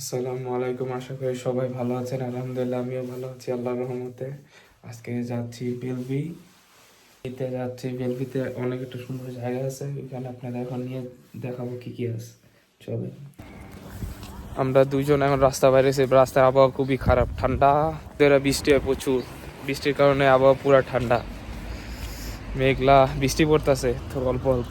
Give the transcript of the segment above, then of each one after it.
আসসালামু আলাইকুম, আশা করি সবাই ভালো আছেন। আলহামদুলিল্লাহ, আমিও ভালো আছি, আল্লাহর রহমতে। আজকে যাচ্ছি বেলবি। এতে যাচ্ছি, বেলবিতে অনেক একটা সুন্দর জায়গা আছে এখানে আপনাদের এখন নিয়ে দেখাবো কি কি আছে। চলে আমরা দুইজন এখন রাস্তা বাইরেছি, রাস্তার আবহাওয়া খুবই খারাপ, ঠান্ডা। বৃষ্টি হয় প্রচুর, বৃষ্টির কারণে আবহাওয়া পুরা ঠান্ডা। মেঘলা, বৃষ্টি পড়তেছে অল্প অল্প।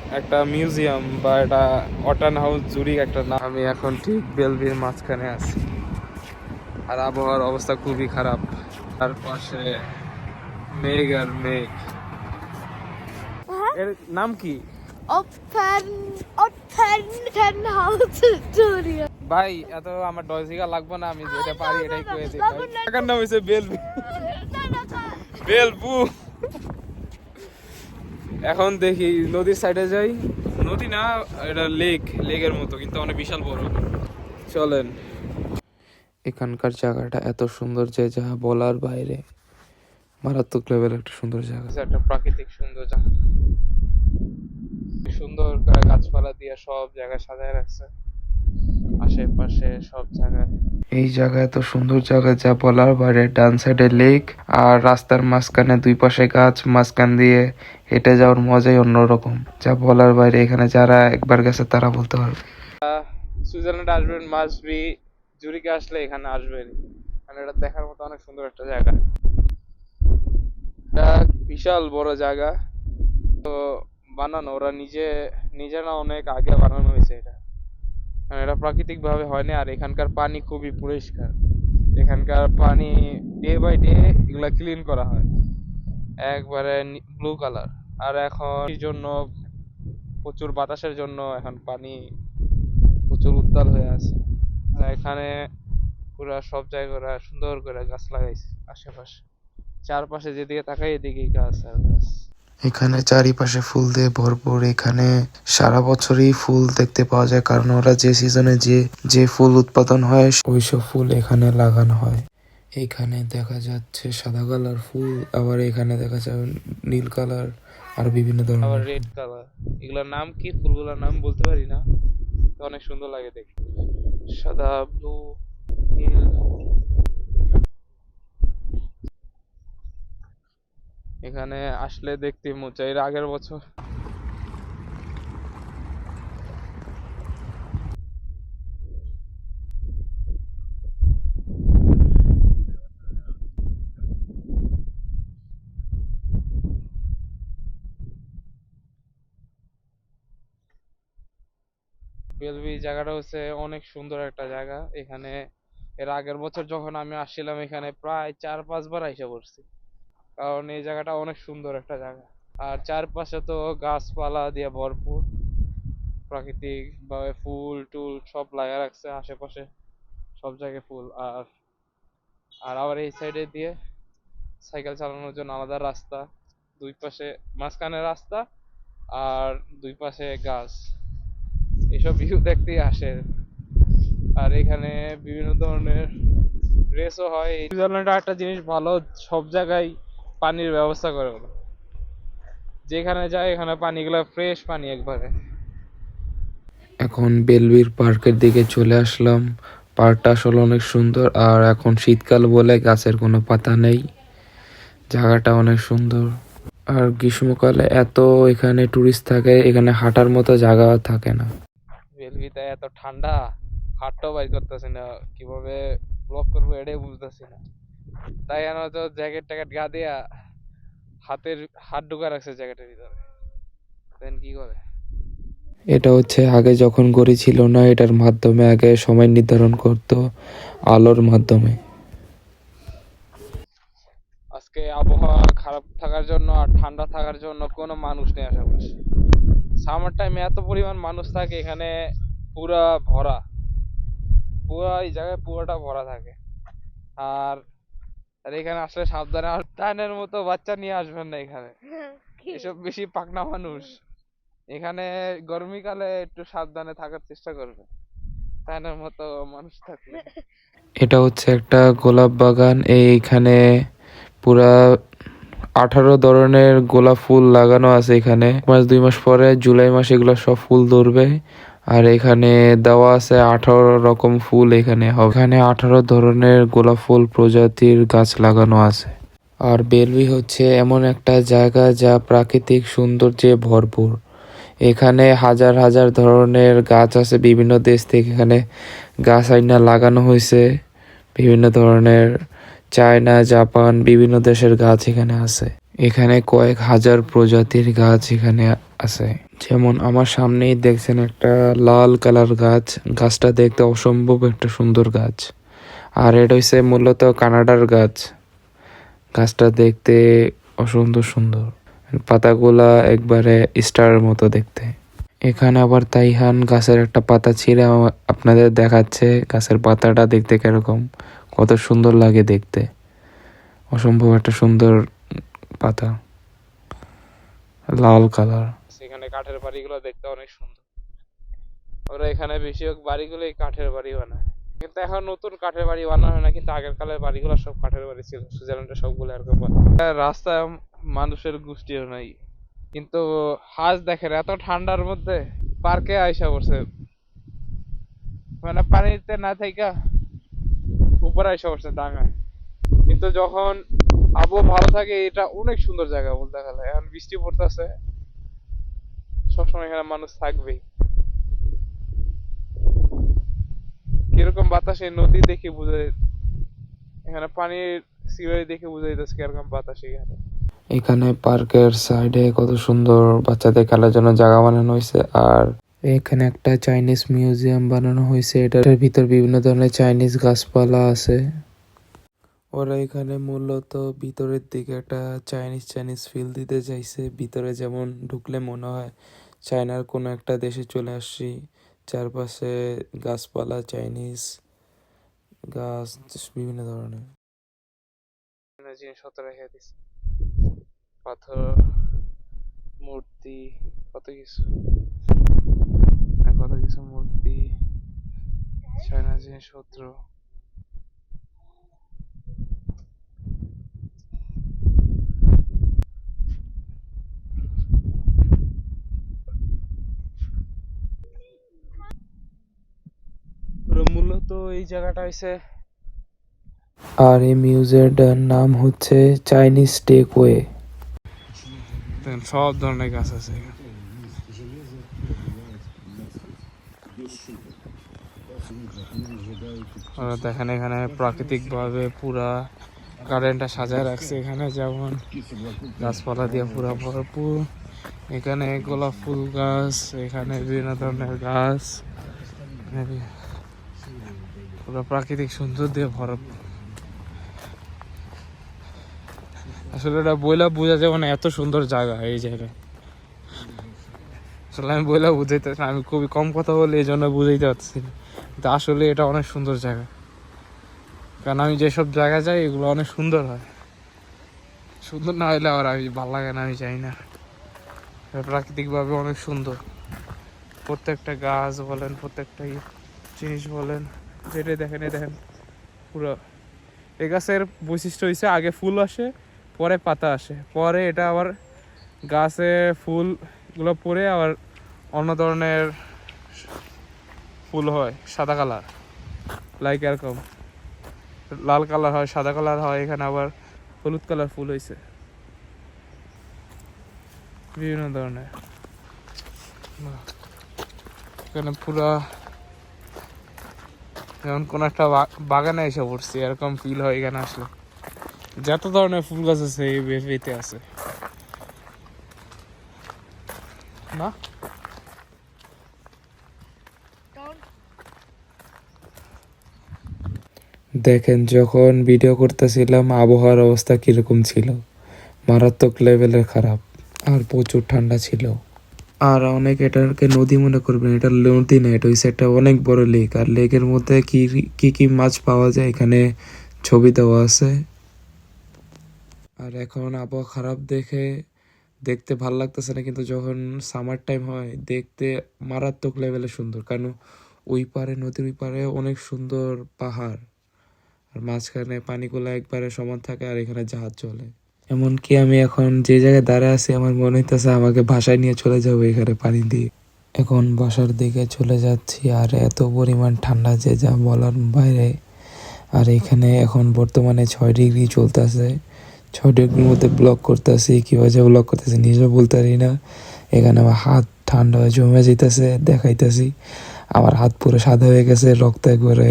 একটা মিউজিয়াম বা এটা অটান হাউস জুরি একটা নাম আমি এখন ঠিক বেলবির মাঝখানে আছি। আর আবহাওয়ার অবস্থা খুবই খারাপ। তার পাশে মেঘ আর মেঘ। এর নাম কি. ভাই এত আমার ডয়সিকা লাগবে না আমি যেটা পারি এটাই করে দিই। নাম হয়েছে বেলবি বেলবু এখন দেখি, নদীর সাইডে যাই। নদী না, এটা লেক লেকের মতো, কিন্তু অনেক বিশাল বড়। চলেন। এখানকার জায়গাটা এত সুন্দর যে যা বলার বাইরে, মারাত্মক লেভেল একটা সুন্দর জায়গা। একটা প্রাকৃতিক সুন্দর জায়গা। সুন্দর গাছপালা দিয়ে সব জায়গা সাজায় রাখছে। আশেপাশে সব জায়গায়। এই জায়গা এত সুন্দর জায়গা যা বলার বাইরে ডান সাইডে লেক আর রাস্তার মাঝখানে দুই পাশে গাছ মাঝখান দিয়ে হেঁটে যাওয়ার মজাই অন্যরকম। যা বলার বাইরে এখানে যারা একবার গেছে তারা বলতে পারবে। সুইজারল্যান্ড আসবেন মাসবি জুরিকে আসলে এখানে আসবেন। কারণ এটা দেখার মতো অনেক সুন্দর একটা জায়গা। এটা বিশাল বড় জায়গা। তো বানানো ওরা নিজে নিজেরা অনেক আগে বানানো হয়েছে এটা। কারণ এটা প্রাকৃতিক ভাবে হয়নি আর এখানকার পানি খুবই পরিষ্কার। এখানকার পানি ডে বাই ডে এগুলা ক্লিন করা হয়। একবারে ব্লু কালার আর এখন জন্য প্রচুর বাতাসের জন্য এখন পানি প্রচুর উত্তাল হয়ে আছে। এখানে পুরা সব জায়গায় সুন্দর করে গাছ লাগাইছে আশেপাশে। চারপাশে যেদিকে তাকাই এদিকেই গাছ আর গাছ। এখানে চারিপাশে ফুল দিয়ে ভরপুর। এখানে সারা বছরই ফুল দেখতে পাওয়া যায়, কারণ ওরা যে সিজনে যে যে ফুল উৎপাদন হয়, ওইসব ফুল এখানে লাগানো হয়। এখানে দেখা যাচ্ছে সাদা কালার ফুল, আবার এখানে দেখা যাবে নীল কালার, আর বিভিন্ন ধরনের। আবার রেড কালার এগুলোর নাম কি? ফুলগুলোর নাম বলতে পারি না। অনেক সুন্দর লাগে দেখতে। সাদা ব্লু নীল। এখানে আসলে দেখতে চায় এর আগের বছর। জায়গাটা হচ্ছে অনেক সুন্দর একটা জায়গা। এখানে এর আগের বছর যখন আমি আসছিলাম, এখানে প্রায় চার পাঁচবার আইসা পড়ছি। কারণ এই জায়গাটা অনেক সুন্দর একটা জায়গা। আর চারপাশে তো গাছপালা দিয়ে ভরপুর। প্রাকৃতিক ভাবে ফুল টুল সব লাগা রাখছে আশেপাশে। সব জায়গায় ফুল। আর আর আবার এই সাইডে দিয়ে সাইকেল চালানোর জন্য আলাদা রাস্তা। দুই পাশে মাঝখানে রাস্তা আর দুই পাশে গাছ। এসব ভিউ দেখতেই আসে। আর এখানে বিভিন্ন ধরনের রেসও হয়। সুইজারল্যান্ডে একটা জিনিস ভালো, সব জায়গায় পানির ব্যবস্থা করে ওরা যেখানে যায় এখানে পানিগুলো ফ্রেশ পানি একবারে। এখন বেলবির পার্কের দিকে চলে আসলাম। পার্কটা আসলে অনেক সুন্দর আর এখন শীতকাল বলে গাছের কোনো পাতা নেই। জায়গাটা অনেক সুন্দর। আর গ্রীষ্মকালে এত এখানে টুরিস্ট থাকে এখানে হাঁটার মতো জায়গা থাকে না। বেলবিতে এত ঠান্ডা হাতটাও বাইর করতেছি না। কীভাবে ব্লক করব এটাই বুঝতেছি না। তাই আমি তো জ্যাকেট ট্যাকেট গা দিয়া হাতের হাত ঢুকা রাখছে জ্যাকেটের ভিতরে। দেন কি করে? এটা হচ্ছে আগে যখন গড়ি ছিল না এটার মাধ্যমে আগে সময় নির্ধারণ করত আলোর মাধ্যমে। আজকে আবহাওয়া খারাপ থাকার জন্য আর ঠান্ডা থাকার জন্য কোনো মানুষ নেই আশেপাশে সামার টাইমে এত পরিমাণ মানুষ থাকে এখানে পুরা ভরা। পুরা এই জায়গায় পুরোটা ভরা থাকে। আর আর এখানে আসলে সাবধানে আর তাইনের মতো বাচ্চা নিয়ে আসবেন না এখানে। এসব বেশি পাকনা মানুষ। এখানে গরমকালে একটু সাবধানে থাকার চেষ্টা করবে তাইনের মতো মানুষ থাকলে। এটা হচ্ছে একটা গোলাপ বাগান। এইখানে পুরা আঠারো ধরনের গোলাপ ফুল লাগানো আছে এখানে। মাস দুই মাস পরে জুলাই মাসে এগুলো সব ফুল ধরবে। আর এখানে দেওয়া আছে আঠারো রকম ফুল এখানে হবে। এখানে আঠারো ধরনের গোলাপ ফুল প্রজাতির গাছ লাগানো আছে। আর বেলভি হচ্ছে এমন একটা জায়গা যা প্রাকৃতিক সৌন্দর্যে ভরপুর। এখানে হাজার হাজার ধরনের গাছ আছে। বিভিন্ন দেশ থেকে এখানে গাছ আইনা লাগানো হয়েছে। বিভিন্ন ধরনের চায়না, জাপান, বিভিন্ন দেশের গাছ এখানে আছে। এখানে কয়েক হাজার প্রজাতির গাছ এখানে আছে। যেমন আমার সামনেই দেখছেন একটা লাল কালার গাছ। গাছটা দেখতে অসম্ভব একটা সুন্দর গাছ। আর এটা হচ্ছে মূলত কানাডার গাছ। গাছটা দেখতে অসুন্দর সুন্দর। পাতাগুলা একবারে স্টারের মতো দেখতে। এখানে আবার তাইহান গাছের একটা পাতা ছিঁড়ে আপনাদের দেখাচ্ছে গাছের পাতাটা দেখতে কীরকম। কত সুন্দর লাগে দেখতে। অসম্ভব একটা সুন্দর পাতা, লাল কালার সেখানে কাঠের বাড়িগুলো দেখতে অনেক সুন্দর। ওরা এখানে বেশিরভাগ বাড়িগুলোই কাঠের বাড়ি বানায়। কিন্তু এখন নতুন কাঠের বাড়ি বানানো হয় না, কিন্তু আগের কালের বাড়িগুলো সব কাঠের বাড়ি ছিল। সুইজারল্যান্ডে সবগুলো এরকম। রাস্তায় মানুষের গোষ্ঠীও নাই। কিন্তু হাজ দেখেন, এত ঠান্ডার মধ্যে পার্কে আইসা পড়ছে। মানে পানিতে না থাইকা উপরে আইসা পড়ছে, ডাঙায়। কিন্তু যখন আবহাওয়া ভালো থাকে, এটা অনেক সুন্দর জায়গা বলতে গেলে। এখন বৃষ্টি পড়তেছে, সবসময় এখানে মানুষ থাকবেই। কীরকম বাতাসে নদী দেখে বোঝা এখানে পানির সিনারি দেখে বোঝা যাইতেছে কীরকম বাতাস এখানে। এখানে পার্কের সাইডে কত সুন্দর বাচ্চাদের খেলার জন্য জায়গা বানানো হয়েছে, আর এখানে একটা চাইনিজ মিউজিয়াম বানানো হয়েছে। এটার ভিতর বিভিন্ন ধরনের চাইনিজ গাছপালা আছে। ওরা এখানে মূলত ভিতরের দিকে একটা চাইনিজ চাইনিজ ফিল দিতে চাইছে। ভিতরে যেমন ঢুকলে মনে হয় চায়নার কোনো একটা দেশে চলে আসছি। চারপাশে গাছপালা চাইনিজ গাছ, বিভিন্ন ধরনের। জিনিসপত্র রেখে দিছে। পাথর, মূর্তি, কত কিছু। কত কিছু মূর্তি চায়না জিনিসপত্র ওরা মূলত এই জায়গাটা হইছে। আর এই মিউজিয়ামটার নাম হচ্ছে চাইনিজ টেকওয়ে। সব ধরনের গাছ আছে এখানে। ওরা দেখেন এখানে প্রাকৃতিক ভাবে পুরা গার্ডেনটা সাজায় রাখছে এখানে যেমন গাছপালা দিয়ে পুরা ভরপুর। এখানে গোলাপ ফুল গাছ এখানে বিভিন্ন ধরনের গাছ। পুরো প্রাকৃতিক সুন্দর দিয়ে ভরপুর আসলে এটা বইলা বোঝা যাবে না এত সুন্দর জায়গা এই জায়গায়। আসলে আমি বইলা বুঝাইতে আমি খুবই কম কথা বলে, এই জন্য বুঝাইতে পারছি। কিন্তু আসলে এটা অনেক সুন্দর জায়গা। কারণ আমি যেসব জায়গায় যাই, এগুলো অনেক সুন্দর হয়। সুন্দর না হলে আবার আমি ভালো লাগে না, আমি চাই না। প্রাকৃতিকভাবে অনেক সুন্দর। প্রত্যেকটা গাছ বলেন, প্রত্যেকটা জিনিস বলেন। যেটাই দেখেন, এই দেখেন, পুরো। এই গাছের বৈশিষ্ট্য হয়েছে আগে ফুল আসে, পরে পাতা আসে। পরে এটা আবার গাছে ফুলগুলো পরে আবার অন্য ধরনের ফুল হয়, সাদা কালার। লাইক এরকম। লাল কালার হয়, সাদা কালার হয়, এখানে আবার হলুদ কালার ফুল হয়েছে বিভিন্ন ধরনের। এখানে পুরা যেমন কোন একটা বাগানে এসে পড়ছি, এরকম ফিল হয় এখানে আসলে। যত ধরনের ফুল গাছ আছে, এই বেফিতে আছে। না? দেখেন, যখন ভিডিও করতেছিলাম, আবহাওয়ার অবস্থা কীরকম ছিল? মারাত্মক লেভেলের খারাপ, আর প্রচুর ঠান্ডা ছিল। আর অনেক এটাকে নদী মনে করবেন, এটা নদী না, এটা হচ্ছে একটা অনেক বড় লেক আর লেকের মধ্যে কি কি কি মাছ পাওয়া যায় এখানে ছবি দেওয়া আছে। আর এখন আবহাওয়া খারাপ দেখে দেখতে ভালো লাগতেছে না, কিন্তু যখন সামার টাইম হয়, দেখতে মারাত্মক লেভেলে সুন্দর। কারণ ওই পারে, নদীর ওই পারে অনেক সুন্দর পাহাড়। আর মাঝখানে পানিগুলো একবারে সমান থাকে আর এখানে জাহাজ চলে। এমনকি আমি এখন যে জায়গায় দাঁড়ায় আছি, আমার মনে হইতেছে আমাকে ভাষায় নিয়ে চলে যাব এখানে পানি দিয়ে। এখন বাসার দিকে চলে যাচ্ছি, আর এত পরিমাণ ঠান্ডা যে যা বলার বাইরে। আর এখানে এখন বর্তমানে ছয় ডিগ্রি চলতেছে। ছয় ডিগ্রির মধ্যে ব্লক করতেছি, কীভাবে ব্লক করতেছি নিজেও বলতে পারি না। এখানে আমার হাত ঠান্ডা হয়ে জমে যেতেছে দেখাইতেছি। আমার হাত পুরো সাদা হয়ে গেছে, রক্ত একবারে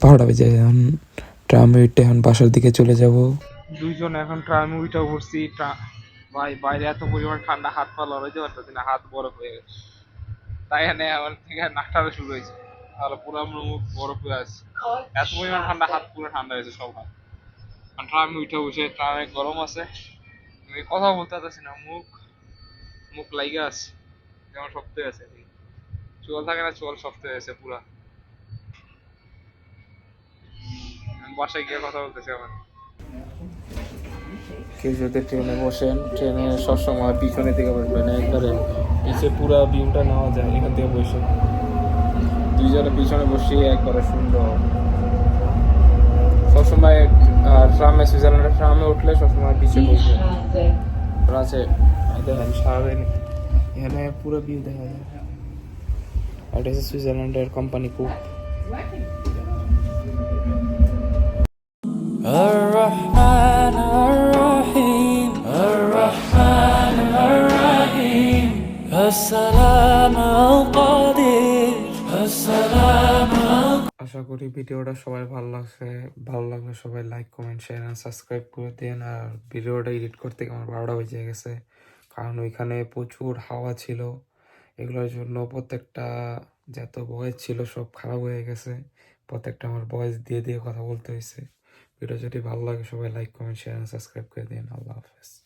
পাহাড়া বেজে এখন ট্রামে এখন বাসার দিকে চলে যাব। দুইজন এখন ট্রামে উঠে পড়ছি ভাই, বাইরে এত পরিমাণ ঠান্ডা, হাত পা লড়াইতে পারতেছি না, হাত বরফ হয়ে গেছে। তাই এনে আমার থেকে নাকটারে শুরু হয়েছে। আর পুরো মুখ বরফ হয়ে আছে। এত পরিমাণ ঠান্ডা, হাত পুরো ঠান্ডা হয়েছে সব হাত। ট্রামে উঠে বসে, ট্রামে গরম আছে। আমি কথা বলতে পারতেছি না, মুখ মুখ লাইগা আছে। যেমন শক্ত হয়ে আছে। চুল থাকে না, চুল শক্ত হয়ে আছে পুরা। বাসায় গিয়ে কথা বলতেছি আমার কেউ যদি ট্রেনে বসেন। ট্রেনে সবসময় পিছনে দিকে বসবেন একবারে নিচে পুরো ভিউটা নেওয়া যায় এখান থেকে বসে। দুইজনে পিছনে বসে একবারে সুন্দর। সবসময় আর ট্রামে সুইজারল্যান্ডের ট্রামে উঠলে সবসময় পিছনে বসবে। আছে দেখেন সারাদিন এখানে পুরো ভিউ দেখা যায়। আর এটা হচ্ছে সুইজারল্যান্ডের কোম্পানি কুক আশা করি ভিডিওটা সবাই ভালো লাগছে। ভালো লাগলে সবাই লাইক কমেন্ট শেয়ার আর সাবস্ক্রাইব করে দেন আর ভিডিওটা এডিট করতে আমার বারোটা বেজে গেছে। কারণ ওইখানে প্রচুর হাওয়া ছিল। এগুলোর জন্য প্রত্যেকটা যত ভয়েস ছিল সব খারাপ হয়ে গেছে। প্রত্যেকটা আমার ভয়েস দিয়ে দিয়ে কথা বলতে হয়েছে। ভিডিও যদি ভালো লাগে সবাই লাইক কমেন্ট শেয়ার সাবস্ক্রাইব করে দিন আল্লাহ হাফেজ।